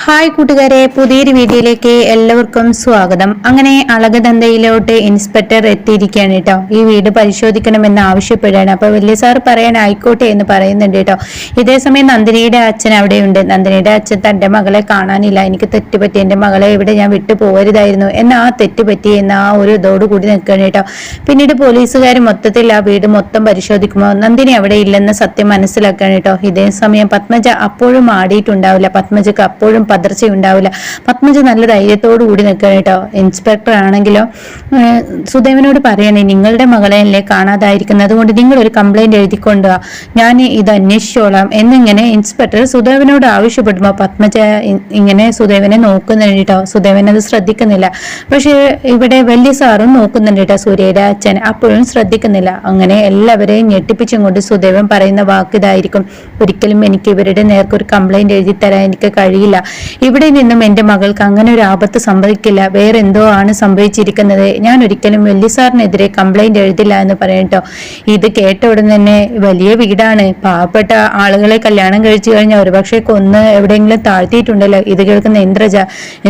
Hi കൂട്ടുകാരെ പുതിയൊരു വീഡിയോയിലേക്ക് എല്ലാവർക്കും സ്വാഗതം. അങ്ങനെ അളകദന്തയിലോട്ട് ഇൻസ്പെക്ടർ എത്തിയിരിക്കുകയാണ് കേട്ടോ. ഈ വീട് പരിശോധിക്കണമെന്ന് ആവശ്യപ്പെടുകയാണ്. അപ്പോൾ വലിയ സാർ പറയാൻ ആയിക്കോട്ടെ എന്ന് പറയുന്നുണ്ട് കേട്ടോ. ഇതേസമയം നന്ദിനിയുടെ അച്ഛൻ അവിടെയുണ്ട്. നന്ദിനിയുടെ അച്ഛൻ തന്റെ മകളെ കാണാനില്ല. എനിക്ക് തെറ്റുപറ്റി. എന്റെ മകളെ ഇവിടെ ഞാൻ വിട്ടു പോകരുതായിരുന്നു. എന്ന ആ തെറ്റുപറ്റി എന്ന ആ ഒരു ഇതോട് കൂടി നിൽക്കുകയാണ് കേട്ടോ. പിന്നീട് പോലീസുകാർ മൊത്തത്തിൽ ആ വീട് മൊത്തം പരിശോധിക്കുമ്പോൾ നന്ദിനി അവിടെ ഇല്ലെന്ന സത്യം മനസ്സിലാക്കുകയാണ് കേട്ടോ. ഇതേ സമയം പത്മജ അപ്പോഴും ആടിയിട്ടുണ്ടാവില്ല. പത്മജക്ക് അപ്പോഴും പതർച്ച ഉണ്ടാവില്ല പത്മജ നല്ല ധൈര്യത്തോടു കൂടി നിൽക്കണം കേട്ടോ. ഇൻസ്പെക്ടർ ആണെങ്കിലോ സുദേവനോട് പറയണേ നിങ്ങളുടെ മകളെ അല്ലേ കാണാതായിരിക്കുന്നത്? അതുകൊണ്ട് നിങ്ങൾ ഒരു കംപ്ലൈന്റ് എഴുതിക്കൊണ്ട് ഞാൻ ഇത് അന്വേഷിച്ചോളാം. എന്നിങ്ങനെ ഇൻസ്പെക്ടർ സുദേവനോട് ആവശ്യപ്പെടുമ്പോൾ പത്മജ ഇങ്ങനെ സുദേവനെ നോക്കുന്നുണ്ട് കേട്ടോ. സുദേവൻ അത് ശ്രദ്ധിക്കുന്നില്ല. പക്ഷേ ഇവിടെ വലിയ സാറും നോക്കുന്നുണ്ട് കേട്ടോ സൂര്യയുടെ അച്ഛൻ. അപ്പോഴും ശ്രദ്ധിക്കുന്നില്ല. അങ്ങനെ എല്ലാവരെയും ഞെട്ടിപ്പിച്ചും കൊണ്ട് സുദേവൻ പറയുന്ന വാക്ക് ഇതായിരിക്കും. ഒരിക്കലും എനിക്ക് ഇവരുടെ നേർക്ക് ഒരു കംപ്ലൈന്റ് എഴുതി തരാൻ എനിക്ക് കഴിയില്ല. ഇവിടെ നിന്നും എന്റെ മകൾക്ക് അങ്ങനെ ഒരു ആപത്ത് സംഭവിക്കില്ല. വേറെ എന്തോ ആണ് സംഭവിച്ചിരിക്കുന്നത്. ഞാൻ ഒരിക്കലും വലിയ സാറിനെതിരെ കംപ്ലൈന്റ് എഴുതില്ല എന്ന് പറയട്ടോ ഇത് കേട്ട ഉടൻ തന്നെ വലിയ വീടാണ്. പാവപ്പെട്ട ആളുകളെ കല്യാണം കഴിച്ചു കഴിഞ്ഞാൽ ഒരുപക്ഷെ കൊന്ന് എവിടെയെങ്കിലും താഴ്ത്തിയിട്ടുണ്ടല്ലോ. ഇത് കേൾക്കുന്ന ഇന്ദ്രജ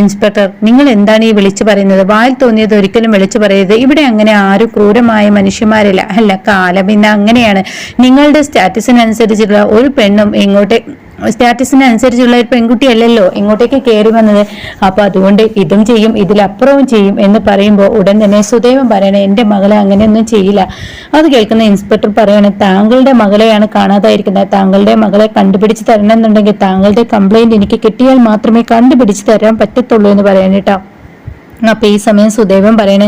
ഇൻസ്പെക്ടർ നിങ്ങൾ എന്താണ് ഈ വിളിച്ചു പറയുന്നത്? വായിൽ തോന്നിയത് ഒരിക്കലും വിളിച്ചു പറയരുത്. ഇവിടെ അങ്ങനെ ആരും ക്രൂരമായ മനുഷ്യന്മാരില്ല. അല്ല കാലം ഇന്ന് അങ്ങനെയാണ്. നിങ്ങളുടെ സ്റ്റാറ്റസിനനുസരിച്ചുള്ള ഒരു പെണ്ണും ഇങ്ങോട്ട് സ്റ്റാറ്റസിനനുസരിച്ചുള്ള ഒരു പെൺകുട്ടിയല്ലല്ലോ ഇങ്ങോട്ടേക്ക് കയറി വന്നത്. അപ്പൊ അതുകൊണ്ട് ഇതും ചെയ്യും ഇതിലപ്പുറവും ചെയ്യും എന്ന് പറയുമ്പോൾ ഉടൻ തന്നെ സുദൈവം പറയണേ എന്റെ മകളെ അങ്ങനെയൊന്നും ചെയ്യില്ല. അത് കേൾക്കുന്ന ഇൻസ്പെക്ടർ പറയാണ് താങ്കളുടെ മകളെയാണ് കാണാതായിരിക്കുന്നത്. താങ്കളുടെ മകളെ കണ്ടുപിടിച്ച് തരണം എന്നുണ്ടെങ്കിൽ താങ്കളുടെ കംപ്ലൈന്റ് എനിക്ക് കിട്ടിയാൽ മാത്രമേ കണ്ടുപിടിച്ച് തരാൻ പറ്റത്തുള്ളൂ എന്ന് പറയാനേട്ടാ അപ്പൊ ഈ സമയം സുദേവൻ പറയണേ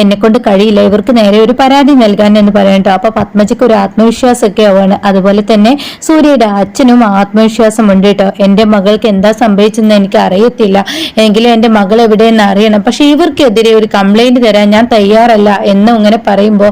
എന്നെ കൊണ്ട് കഴിയില്ല ഇവർക്ക് നേരെ ഒരു പരാതി നൽകാൻ എന്ന് പറയട്ടോ അപ്പൊ പത്മജയ്ക്ക് ഒരു ആത്മവിശ്വാസമൊക്കെ ആവാണ് അതുപോലെ തന്നെ സൂര്യയുടെ അച്ഛനും ആത്മവിശ്വാസം ഉണ്ട് കേട്ടോ എന്റെ മകൾക്ക് എന്താ സംഭവിച്ചെന്ന് എനിക്ക് അറിയത്തില്ല. എങ്കിലും എന്റെ മകൾ എവിടെയെന്ന് അറിയണം. പക്ഷെ ഇവർക്കെതിരെ ഒരു കംപ്ലൈന്റ് തരാൻ ഞാൻ തയ്യാറല്ല എന്ന് ഇങ്ങനെ പറയുമ്പോൾ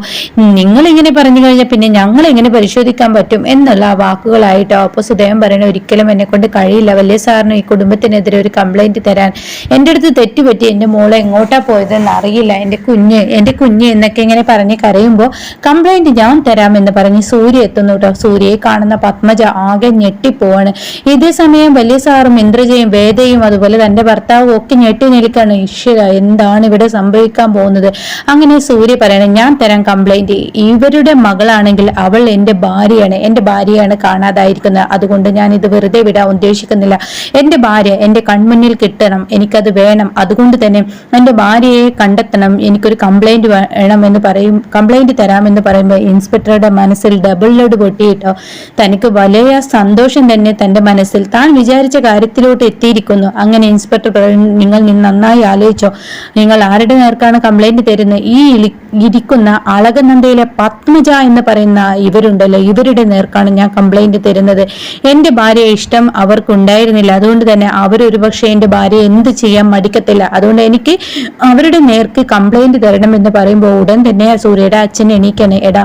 നിങ്ങൾ ഇങ്ങനെ പറഞ്ഞു കഴിഞ്ഞാൽ പിന്നെ ഞങ്ങൾ എങ്ങനെ പരിശോധിക്കാൻ പറ്റും? എന്നുള്ള ആ വാക്കുകളായിട്ടോ അപ്പൊ സുദേവൻ പറയണ ഒരിക്കലും എന്നെ കൊണ്ട് കഴിയില്ല. വലിയ സാറിന് ഈ കുടുംബത്തിനെതിരെ ഒരു കംപ്ലൈന്റ് തരാൻ. എന്റെ അടുത്ത് തെറ്റുപറ്റി എന്റെ എങ്ങോട്ടാ പോയതെന്ന് അറിയില്ല. എന്റെ കുഞ്ഞ് എന്റെ കുഞ്ഞ് എന്നൊക്കെ ഇങ്ങനെ പറഞ്ഞ് കരയുമ്പോൾ കംപ്ലൈന്റ് ഞാൻ തരാമെന്ന് പറഞ്ഞ് സൂര്യ എത്തുന്നു കേട്ടോ സൂര്യയെ കാണുന്ന പത്മജ ആകെ ഞെട്ടിപ്പോവാണ്. ഇതേ സമയം വലിയ സാറും ഇന്ദ്രജയും വേദയും അതുപോലെ തന്റെ ഭർത്താവും ഒക്കെ ഞെട്ടി നിൽക്കാണ്. ഈശ്വര എന്താണ് ഇവിടെ സംഭവിക്കാൻ പോകുന്നത്? അങ്ങനെ സൂര്യ പറയണം ഞാൻ തരാം കംപ്ലൈന്റ്. ഇവരുടെ മകളാണെങ്കിൽ അവൾ എന്റെ ഭാര്യയാണ്. എന്റെ ഭാര്യയാണ് കാണാതായിരിക്കുന്നത്. അതുകൊണ്ട് ഞാൻ ഇത് വെറുതെ വിടാൻ ഉദ്ദേശിക്കുന്നില്ല. എന്റെ ഭാര്യ എന്റെ കൺമുന്നിൽ കിട്ടണം. എനിക്കത് വേണം. അതുകൊണ്ട് തന്നെ എന്റെ ഭാര്യയെ കണ്ടെത്തണം എനിക്കൊരു കംപ്ലൈന്റ് വേണം എന്ന് പറയും കംപ്ലൈന്റ് തരാമെന്ന് പറയുമ്പോൾ ഇൻസ്പെക്ടറുടെ മനസ്സിൽ ഡബിൾ ലോഡ് പൊട്ടിയിട്ടോ തനിക്ക് വലിയ സന്തോഷം തന്നെ തന്റെ മനസ്സിൽ താൻ വിചാരിച്ച കാര്യത്തിലോട്ട് എത്തിയിരിക്കുന്നു. അങ്ങനെ ഇൻസ്പെക്ടർ പറയും നിങ്ങൾ നന്നായി ആലോചിച്ചോ. നിങ്ങൾ ആരുടെ നേർക്കാണ് കംപ്ലൈന്റ് തരുന്നത്? ഈ ഇരിക്കുന്ന അളകനന്ദയിലെ പത്മജ എന്ന് പറയുന്ന ഇവരുണ്ടല്ലോ ഇവരുടെ നേർക്കാണ് ഞാൻ കംപ്ലൈന്റ് തരുന്നത്. എന്റെ ഭാര്യയെ ഇഷ്ടം അവർക്കുണ്ടായിരുന്നില്ല. അതുകൊണ്ട് തന്നെ അവരൊരു പക്ഷേ എന്റെ ഭാര്യ എന്ത് ചെയ്യാൻ മടിക്കത്തില്ല. അതുകൊണ്ട് എനിക്ക് അവരുടെ നേർക്ക് കംപ്ലൈന്റ് തരണം എന്ന് പറയുമ്പോൾ ഉടൻ തന്നെ സൂര്യയുടെ അച്ഛൻ എണീക്കണേ. എടാ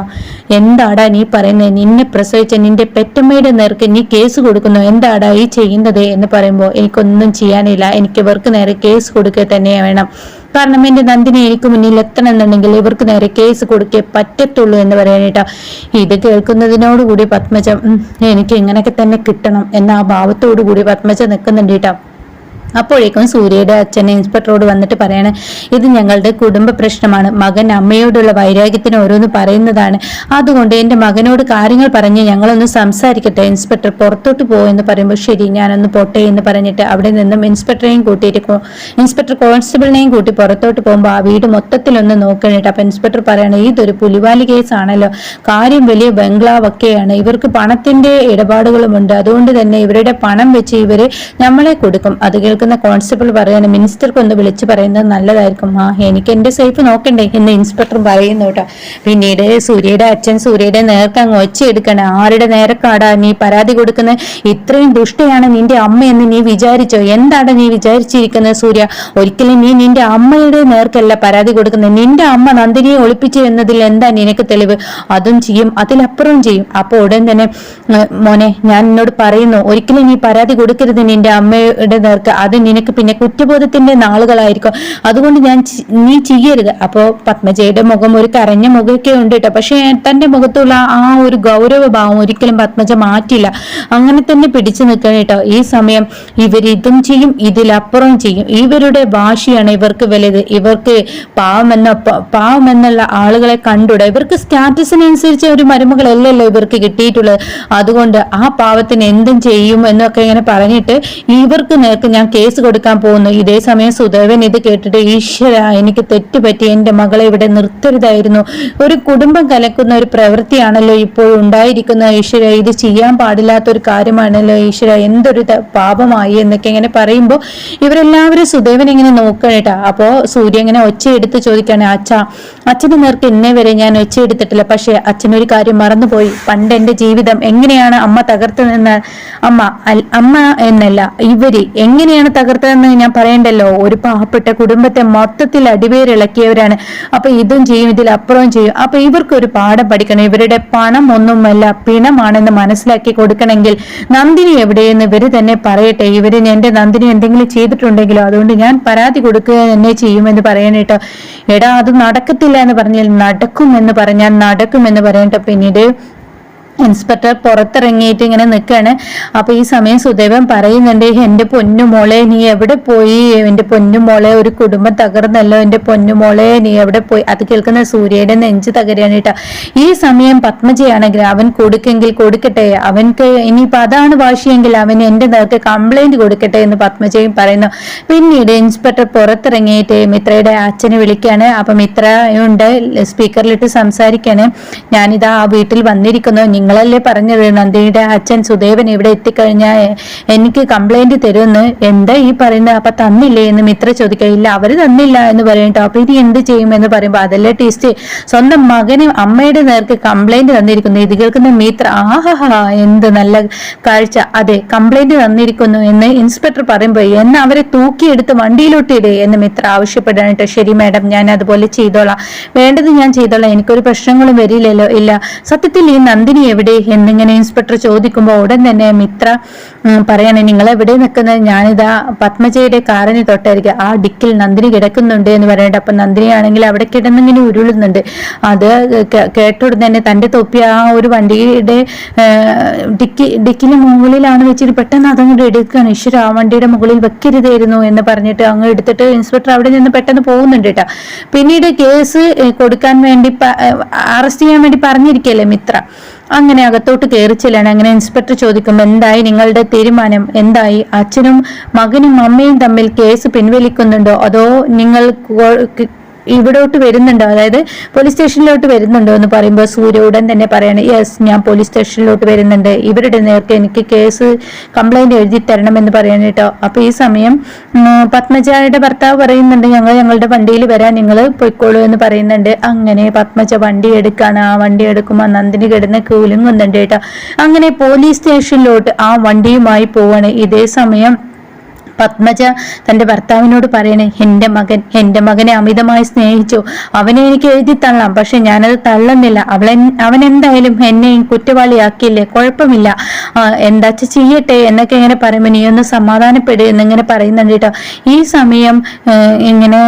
എന്താടാ നീ പറയുന്നത്? നിന്നെ പ്രസവിച്ച നിന്റെ പെറ്റമ്മയുടെ നേർക്ക് നീ കേസ് കൊടുക്കുന്നു. എന്താടാ ഈ ചെയ്യുന്നത് എന്ന് പറയുമ്പോൾ എനിക്കൊന്നും ചെയ്യാനില്ല. എനിക്ക് ഇവർക്ക് നേരെ കേസ് കൊടുക്കുക തന്നെ വേണം. കാരണം എന്റെ നന്ദിനി എനിക്ക് മുന്നിൽ എത്തണം എന്നുണ്ടെങ്കിൽ ഇവർക്ക് നേരെ കേസ് കൊടുക്കേ പറ്റത്തുള്ളൂ എന്ന് പറയാനായിട്ടാ ഇത് കേൾക്കുന്നതിനോടുകൂടി പത്മജ "ഉം, എനിക്ക് ഇങ്ങനെയൊക്കെ തന്നെ കിട്ടണം എന്ന ആ ഭാവത്തോടു കൂടി പത്മജ നിൽക്കുന്നുണ്ട് കേട്ടോ. അപ്പോഴേക്കും സൂര്യയുടെ അച്ഛൻ ഇൻസ്പെക്ടറോട് വന്നിട്ട് പറയാണ് ഇത് ഞങ്ങളുടെ കുടുംബ പ്രശ്നമാണ്. മകൻ അമ്മയോടുള്ള വൈരാഗ്യത്തിന് ഓരോന്ന് പറയുന്നതാണ്. അതുകൊണ്ട് എന്റെ മകനോട് കാര്യങ്ങൾ പറഞ്ഞ് ഞങ്ങളൊന്ന് സംസാരിക്കട്ടെ. ഇൻസ്പെക്ടർ പുറത്തോട്ട് പോകുമെന്ന് പറയുമ്പോൾ ശരി ഞാനൊന്ന് പൊട്ടെ എന്ന് പറഞ്ഞിട്ട് അവിടെ നിന്നും ഇൻസ്പെക്ടറെയും കൂട്ടിയിട്ട് ഇൻസ്പെക്ടർ കോൺസ്റ്റബിളിനെയും കൂട്ടി പുറത്തോട്ട് പോകുമ്പോൾ ആ വീട് മൊത്തത്തിലൊന്ന് നോക്കണിട്ട് അപ്പൊ ഇൻസ്പെക്ടർ പറയണേ ഇതൊരു പുലിവാലി കേസാണല്ലോ. കാര്യം വലിയ ബംഗ്ലാവ് ഒക്കെയാണ് ഇവർക്ക് പണത്തിന്റെ ഇടപാടുകളുമുണ്ട്. അതുകൊണ്ട് തന്നെ ഇവരുടെ പണം വെച്ച് ഇവർ നമ്മളെ കൊടുക്കും. അത് കേൾക്കുന്ന കോൺസ്റ്റബിൾ പറയാണ് മിനിസ്റ്റർക്ക് ഒന്ന് വിളിച്ചു പറയുന്നത് നല്ലതായിരിക്കും. ആ എനിക്ക് എന്റെ സേഫ് നോക്കണ്ടേ? എന്ന് ഇൻസ്പെക്ടർ പറയുന്നു കേട്ടോ. പിന്നീട് സൂര്യയുടെ അച്ഛൻ സൂര്യയുടെ നേർക്ക് അങ്ങ് ഒച്ചയെടുക്കണം ആരുടെ നേരക്കാടാ നീ പരാതി കൊടുക്കുന്ന? ഇത്രയും ദുഷ്ടയാണ് നിന്റെ അമ്മ എന്ന് നീ വിചാരിച്ചോ? എന്താണ് നീ വിചാരിച്ചിരിക്കുന്നത് സൂര്യ? ഒരിക്കലും നീ നിന്റെ അമ്മയുടെ നേർക്കല്ല പരാതി കൊടുക്കുന്നത് നിന്റെ അമ്മ നന്ദിനിയെ ഒളിപ്പിച്ചു എന്നതിൽ എന്താ നിനക്ക് തെളിവ്? അതും ചെയ്യും അതിലപ്പുറവും ചെയ്യും. അപ്പോൾ ഉടൻ തന്നെ "ഉം, മോനെ ഞാൻ എന്നോട് പറയുന്നു ഒരിക്കലും നീ പരാതി കൊടുക്കരുത് നിന്റെ അമ്മയുടെ നേർക്ക്. അത് നിനക്ക് പിന്നെ കുറ്റബോധത്തിന്റെ നാളുകളായിരിക്കും. അതുകൊണ്ട് ഞാൻ നീ ചെയ്യരുത്. അപ്പോ പത്മജയുടെ മുഖം ഒരു കരഞ്ഞ മുഖമൊക്കെ ഉണ്ട് കേട്ടോ. പക്ഷെ തന്റെ മുഖത്തുള്ള ആ ഒരു ഗൗരവഭാവം ഒരിക്കലും പത്മജ മാറ്റില്ല. അങ്ങനെ തന്നെ പിടിച്ചു നിൽക്കണം കേട്ടോ. ഈ സമയം ഇവർ ഇതും ചെയ്യും ഇതിലപ്പുറം ചെയ്യും. ഇവരുടെ ഭാഷയാണ് ഇവർക്ക് വലുത്. ഇവർക്ക് പാവമെന്ന പാവമെന്നുള്ള ആളുകളെ കണ്ടുട ഇവർക്ക് സ്റ്റാറ്റസിനനുസരിച്ച് ഒരു മരുമകളല്ലല്ലോ ഇവർക്ക് കിട്ടിയിട്ടുള്ളത്. അതുകൊണ്ട് ആ പാവത്തിന് എന്തും ചെയ്യും എന്നൊക്കെ ഇങ്ങനെ പറഞ്ഞിട്ട് ഇവർക്ക് നേർക്ക് ഞാൻ കേസ് കൊടുക്കാൻ പോകുന്നു. ഇതേ സമയം സുദേവൻ ഇത് കേട്ടിട്ട് ഈശ്വര എനിക്ക് തെറ്റുപറ്റി എന്റെ മകളെ ഇവിടെ നിർത്തരുതായിരുന്നു. ഒരു കുടുംബം കലക്കുന്ന ഒരു പ്രവൃത്തിയാണല്ലോ ഇപ്പോൾ ഉണ്ടായിരിക്കുന്ന ഈശ്വര ഇത് ചെയ്യാൻ പാടില്ലാത്ത ഒരു കാര്യമാണല്ലോ ഈശ്വര എന്തൊരു പാപമായി എന്നൊക്കെ ഇങ്ങനെ പറയുമ്പോൾ ഇവരെല്ലാവരും സുദേവൻ ഇങ്ങനെ നോക്കണേട്ടാ അപ്പോൾ സൂര്യ ഇങ്ങനെ ഒച്ച എടുത്ത് ചോദിക്കാണ് അച്ഛ അച്ഛന്റെ നേർക്ക് ഇന്നേ വരെ ഞാൻ ഒച്ച പക്ഷേ പക്ഷെ അച്ഛനൊരു കാര്യം മറന്നുപോയി. പണ്ട് എന്റെ ജീവിതം എങ്ങനെയാണ് അമ്മ തകർത്തതെന്ന്? അമ്മ അമ്മ എന്നല്ല ഇവർ എങ്ങനെയാണ് തകർത്തതെന്ന് ഞാൻ പറയണ്ടല്ലോ? ഒരു പാവപ്പെട്ട കുടുംബത്തെ മൊത്തത്തിൽ അടിവേരിളക്കിയവരാണ്. അപ്പൊ ഇതും ചെയ്യും ഇതിൽ അപ്പുറവും ചെയ്യും. അപ്പൊ ഇവർക്ക് ഒരു പാഠം പഠിക്കണം. ഇവരുടെ പണം ഒന്നുമല്ല പിണമാണെന്ന് മനസ്സിലാക്കി കൊടുക്കണമെങ്കിൽ നന്ദിനി എവിടെയെന്ന് ഇവർ തന്നെ പറയട്ടെ. ഇവർ എന്റെ നന്ദിനി എന്തെങ്കിലും ചെയ്തിട്ടുണ്ടെങ്കിലോ? അതുകൊണ്ട് ഞാൻ പരാതി കൊടുക്കുക തന്നെ ചെയ്യുമെന്ന് പറയണേട്ടോ എടാ അത് നടക്കത്തില്ല എന്ന് പറഞ്ഞാൽ നടക്കും എന്ന് പറഞ്ഞാൽ നടക്കും എന്ന് പറയണ്ട പിന്നീട് ഇൻസ്പെക്ടർ പുറത്തിറങ്ങിയിട്ട് ഇങ്ങനെ നിൽക്കുകയാണ് അപ്പൊ ഈ സമയം സുദേവൻ പറയുന്നുണ്ട് എന്റെ പൊന്നുമോളെ നീ എവിടെ പോയി? എന്റെ പൊന്നുമോളെ ഒരു കുടുംബം തകർന്നല്ലോ. എന്റെ പൊന്നുമോളെ നീ എവിടെ പോയി? അത് കേൾക്കുന്ന സൂര്യയുടെ നെഞ്ച് തകരാണ് കേട്ടോ. ഈ സമയം പത്മജയാണെങ്കിൽ അവൻ കൊടുക്കെങ്കിൽ കൊടുക്കട്ടെ. അവൻക്ക് ഇനിയിപ്പോൾ അതാണ് വാശിയെങ്കിൽ അവൻ എന്റെ നേർക്ക് കംപ്ലൈന്റ് കൊടുക്കട്ടെ എന്ന് പത്മജയും പറയുന്നു. പിന്നീട് ഇൻസ്പെക്ടർ പുറത്തിറങ്ങിയിട്ട് മിത്രയുടെ അച്ഛനെ വിളിക്കുകയാണ് അപ്പം മിത്രയുണ്ട് സ്പീക്കറിലിട്ട് സംസാരിക്കാണ്. ഞാനിതാ ആ വീട്ടിൽ വന്നിരിക്കുന്നു. നിങ്ങളല്ലേ പറഞ്ഞത്? നന്ദിയുടെ അച്ഛൻ സുദേവൻ ഇവിടെ എത്തിക്കഴിഞ്ഞാൽ എനിക്ക് കംപ്ലൈന്റ് തരുമെന്ന്. എന്താ ഈ പറയുന്നത്? അപ്പൊ തന്നില്ലേ എന്ന് മിത്ര ചോദിക്കുക ഇല്ല അവർ തന്നില്ല എന്ന് പറയട്ടോ അപ്പൊ ഇനി എന്ത് ചെയ്യും? എന്ന് പറയുമ്പോൾ അതല്ലേ ടേസ്റ്റ് സ്വന്തം മകന് അമ്മയുടെ നേർക്ക് കംപ്ലൈന്റ് തന്നിരിക്കുന്നു. ഇത് കേൾക്കുന്ന മിത്ര ആഹാ എന്ത് നല്ല കാഴ്ച. അതെ കംപ്ലൈന്റ് തന്നിരിക്കുന്നു എന്ന് ഇൻസ്പെക്ടർ പറയുമ്പോ എന്നെ അവരെ തൂക്കിയെടുത്ത് വണ്ടിയിലോട്ടിടേ എന്ന് മിത്ര ആവശ്യപ്പെടാനായിട്ട് ശരി മാഡം ഞാൻ അതുപോലെ ചെയ്തോളാം. വേണ്ടത് ഞാൻ ചെയ്തോളാം. എനിക്കൊരു പ്രശ്നങ്ങളും വരില്ലല്ലോ. ഇല്ല. സത്യത്തിൽ ഈ നന്ദിനി എവിടെ? എന്നിങ്ങനെ ഇൻസ്പെക്ടർ ചോദിക്കുമ്പോൾ ഉടൻ തന്നെ മിത്ര പറയണേ നിങ്ങൾ എവിടെ നിൽക്കുന്നത് ഞാനിതാ പത്മജയുടെ കാറിന് തൊട്ടായിരിക്കും ആ ഡിക്കിൽ നന്ദിനി കിടക്കുന്നുണ്ട് എന്ന് പറയട്ടെ അപ്പൊ നന്ദിനി ആണെങ്കിൽ അവിടെ കിടന്നിങ്ങനെ ഉരുളുന്നുണ്ട്. അത് കേട്ടോടുന്ന തന്നെ തന്റെ തൊപ്പി ആ ഒരു വണ്ടിയുടെ ഡിക്കി ഡിക്കിന് മുകളിലാണ് വെച്ചിട്ട് പെട്ടെന്ന് അതങ്ങോട്ട് എടുക്കുകയാണ് ഈശ്വര ആ വണ്ടിയുടെ മുകളിൽ വെക്കരുതായിരുന്നു എന്ന് പറഞ്ഞിട്ട് അങ്ങ് എടുത്തിട്ട് ഇൻസ്പെക്ടർ അവിടെ നിന്ന് പെട്ടെന്ന് പോകുന്നുണ്ട് കേട്ടോ. പിന്നീട് കേസ് കൊടുക്കാൻ വേണ്ടി അറസ്റ്റ് ചെയ്യാൻ വേണ്ടി പറഞ്ഞിരിക്കല്ലേ മിത്ര? അങ്ങനെ അകത്തോട്ട് കയറി ചെല്ലാണ്. അങ്ങനെ ഇൻസ്പെക്ടർ ചോദിക്കും എന്തായി നിങ്ങളുടെ തീരുമാനം എന്തായി? അച്ഛനും മകനും അമ്മയും തമ്മിൽ കേസ് പിൻവലിക്കുന്നുണ്ടോ? അതോ നിങ്ങൾ ഇവിടോട്ട് വരുന്നുണ്ടോ? അതായത് പോലീസ് സ്റ്റേഷനിലോട്ട് വരുന്നുണ്ടോ എന്ന് പറയുമ്പോൾ സൂര്യ ഉടൻ തന്നെ പറയാണ് യെസ് ഞാൻ പോലീസ് സ്റ്റേഷനിലോട്ട് വരുന്നുണ്ട്. ഇവരുടെ നേരത്തെ എനിക്ക് കേസ് കംപ്ലൈന്റ് എഴുതി തരണം എന്ന് പറയാണ് കേട്ടോ. അപ്പൊ ഈ സമയം പത്മജയുടെ ഭർത്താവ് പറയുന്നുണ്ട് ഞങ്ങൾ ഞങ്ങളുടെ വണ്ടിയിൽ വരാൻ നിങ്ങൾ പൊയ്ക്കോളൂ എന്ന് പറയുന്നുണ്ട്. അങ്ങനെ പത്മജ വണ്ടി എടുക്കാണ്. ആ വണ്ടി എടുക്കുമ്പോൾ നന്ദിനി കിടന്ന് കൂലുങ്ങുന്നുണ്ട് കേട്ടോ. അങ്ങനെ പോലീസ് സ്റ്റേഷനിലോട്ട് ആ വണ്ടിയുമായി പോവാണ്. ഇതേ സമയം പത്മജ തന്റെ ഭർത്താവിനോട് പറയണേ എന്റെ മകൻ എന്റെ മകനെ അമിതമായി സ്നേഹിച്ചു. അവനെ എനിക്ക് എഴുതി തള്ളാം പക്ഷെ ഞാനത് തള്ളുന്നില്ല. അവളെ അവൻ എന്തായാലും എന്നെ കുറ്റവാളിയാക്കിയില്ലേ? കുഴപ്പമില്ല. എന്താച്ച ചെയ്യട്ടെ എന്നൊക്കെ ഇങ്ങനെ പറയുമ്പോൾ നീ ഒന്ന് സമാധാനപ്പെടുക എന്നിങ്ങനെ പറയുന്നുണ്ട് കേട്ടോ. ഈ സമയം ഇങ്ങനെ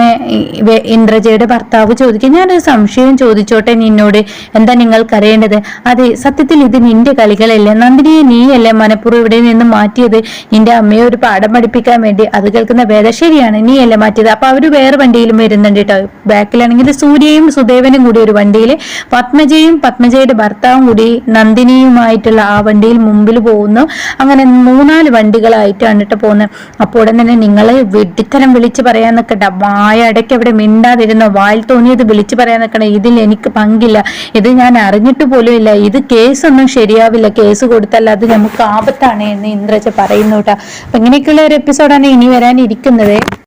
ഇന്ദ്രജയുടെ ഭർത്താവ് ചോദിക്കും ഞാനൊരു സംശയം ചോദിച്ചോട്ടെ നിന്നോട്. എന്താ നിങ്ങൾക്കറിയേണ്ടത്? അതെ സത്യത്തിൽ ഇത് നിന്റെ കളികളല്ലേ? നന്ദിനിയെ നീയല്ലേ മനഃപൂർവം ഇവിടെ നിന്ന് മാറ്റിയത്? നിന്റെ അമ്മയെ ഒരു പാഠം പഠിപ്പിക്കാൻ വേണ്ടി. അത് കേൾക്കുന്ന വേദ ശരിയാണ് നീയല്ലേ മാറ്റിയത്? അപ്പൊ അവർ വേറെ വണ്ടിയിലും വരുന്നുണ്ട് കേട്ടോ. ബാക്കിലാണെങ്കിൽ സൂര്യയും സുദേവനും കൂടി ഒരു വണ്ടിയിൽ പത്മജയും പത്മജയുടെ ഭർത്താവും കൂടി നന്ദിനിയുമായിട്ടുള്ള ആ വണ്ടിയിൽ മുമ്പിൽ പോകുന്നു. അങ്ങനെ മൂന്നാൽ വണ്ടികളായിട്ടാണ് കേട്ടോ പോകുന്നത്. അപ്പോൾ തന്നെ നിങ്ങളെ വെട്ടിത്തരം വിളിച്ച് പറയാൻ നിൽക്കണ്ട. വായ അവിടെ മിണ്ടാതിരുന്ന. വായിൽ തോന്നിയത് വിളിച്ച് പറയാൻ നിൽക്കണം. ഇതിൽ എനിക്ക് പങ്കില്ല. ഇത് ഞാൻ അറിഞ്ഞിട്ട് പോലും ഇല്ല. ഇത് കേസൊന്നും ശരിയാവില്ല. കേസ് കൊടുത്താൽ അത് നമുക്ക് ആപത്താണ് എന്ന് ഇന്ദ്രജ പറയുന്നു കേട്ടോ. അപ്പൊ ഇങ്ങനെയൊക്കെയുള്ള ഒരു എപ്പിസോഡാണ് ഇനി വരാനിരിക്കുന്നത്.